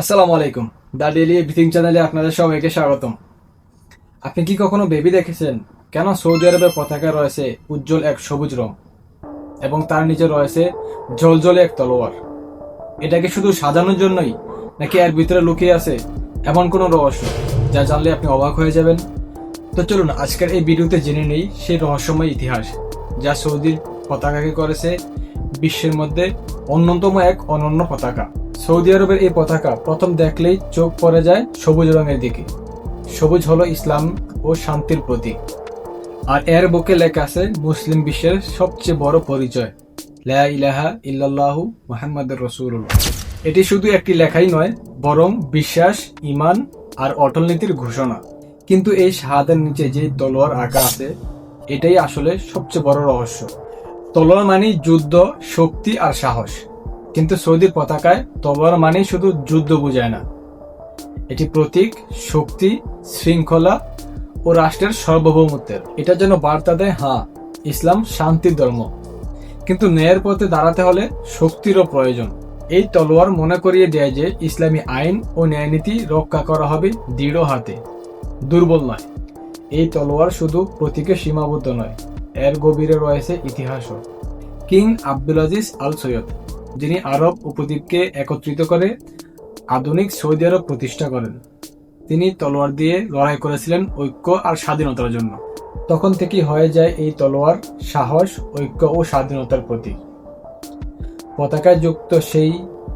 আসসালামু আলাইকুম। দা daily everything চ্যানেলে আপনাদের সবাইকে স্বাগতম। আপনি কি কখনো বেবি দেখেছেন? কেন সৌদি আরবের পতাকা রয়েছে উজ্জ্বল এক সবুজ রং এবং তার নিচে রয়েছে জলজলে এক তলোয়ার? এটা কি শুধু সাজানোর জন্যই, নাকি এর ভিতরে লুকিয়ে আছে এমন কোনো রহস্য যা জানলে আপনি অবাক হয়ে যাবেন? তো চলুন, আজকের এই ভিডিওতে জেনে নেই সেই রহস্যময় ইতিহাস যা সৌদির পতাকাকে করেছে বিশ্বের মধ্যে অন্যতম এক অনন্য পতাকা। সৌদি আরবের এই পতাকা প্রথম দেখলেই চোখ পড়ে যায় সবুজ রঙের দিকে। সবুজ হলো ইসলাম ও শান্তির প্রতীক। আর এর বুকে লেখা আছে, মুসলিম বিশ্বের সবচেয়ে বড় পরিচয়। লা ইলাহা ইল্লাল্লাহু মুহাম্মাদুর রাসূলুল্লাহ। এটি শুধু একটি লেখাই নয়, বরং বিশ্বাস ইমান আর অটল নীতির ঘোষণা। কিন্তু এই শাহাদের নিচে যে তলোয়ার আঁকা আছে, এটাই আসলে সবচেয়ে বড় রহস্য। তলোয়ার মানে যুদ্ধ, শক্তি আর সাহস। কিন্তু সৌদির পতাকায় তলোয়ার মানে শুধু যুদ্ধ বোঝায় না। এটি প্রতীক, শক্তি, শৃঙ্খলা ও রাষ্ট্রের সার্বভৌমত্বের। এটা যেন বার্তা দেয় হ্যাঁ ইসলাম শান্তির ধর্ম। কিন্তু ন্যায়ের পথে দাঁড়াতে হলে শক্তিরও প্রয়োজন। এই তলোয়ার মনে করিয়ে দেয় যে ইসলামী আইন ও ন্যায়নীতি রক্ষা করা হবে দৃঢ় হাতে। দুর্বল নয়। এই তলোয়ার শুধু প্রতীকে সীমাবদ্ধ নয়, এর গভীরে রয়েছে ইতিহাসও। King Abdul Aziz Al Saud. যিনি আরব উপদ্বীপকে একত্রিত করে আধুনিক সৌদি আরব প্রতিষ্ঠা করেন। তিনি তলোয়ার দিয়ে লড়াই করেছিলেন ঐক্য আর স্বাধীনতার জন্য। তখন থেকেই হয়ে যায় এই তলোয়ার, সাহস, ঐক্য ও স্বাধীনতার প্রতীক। পতাকায় যুক্ত সেই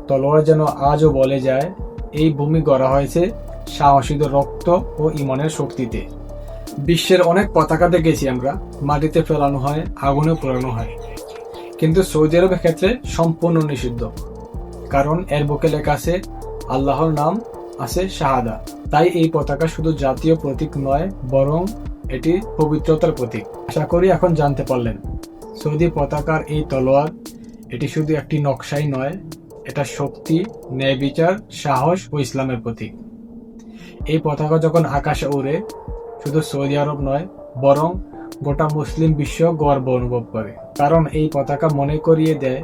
তলোয়ার যেন আজও বলে যায়, এই ভূমি গড়া হয়েছে সাহসীদের রক্ত ও ইমানের শক্তিতে। বিশ্বের অনেক পতাকা দেখেছি আমরা, মাটিতে ফেলানো হয় আগুনে পোড়ানো হয়। কিন্তু সৌদি আরবের ক্ষেত্রে সম্পূর্ণ নিষিদ্ধ। কারণ এর বুকে লেখা আছে, আল্লাহর নাম আছে শাহাদা। তাই এই পতাকা শুধু জাতীয় প্রতীক নয়, বরং এটি পবিত্রতার প্রতীক। আশা করি এখন জানতে পারলেন, সৌদি পতাকার এই তলোয়ার, এটি শুধু একটি নকশাই নয়, এটা শক্তি, ন্যায় বিচার, সাহস ও ইসলামের প্রতীক। এই পতাকা যখন আকাশে ওড়ে, শুধু সৌদি আরব নয়, বরং গোটা মুসলিম বিশ্ব গর্ব অনুভব করে। কারণ এই পতাকা মনে করিয়ে দেয়,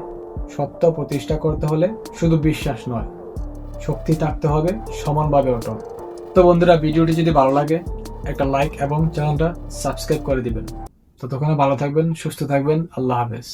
সত্য প্রতিষ্ঠা করতে হলে শুধু বিশ্বাস নয়, শক্তি থাকতে হবে সমানভাবে অটল। তো বন্ধুরা, ভিডিওটি যদি ভালো লাগে, একটা লাইক এবং চ্যানেলটা সাবস্ক্রাইব করে দিবেন। ততক্ষণে ভালো থাকবেন, সুস্থ থাকবেন, আল্লাহ হাফেজ।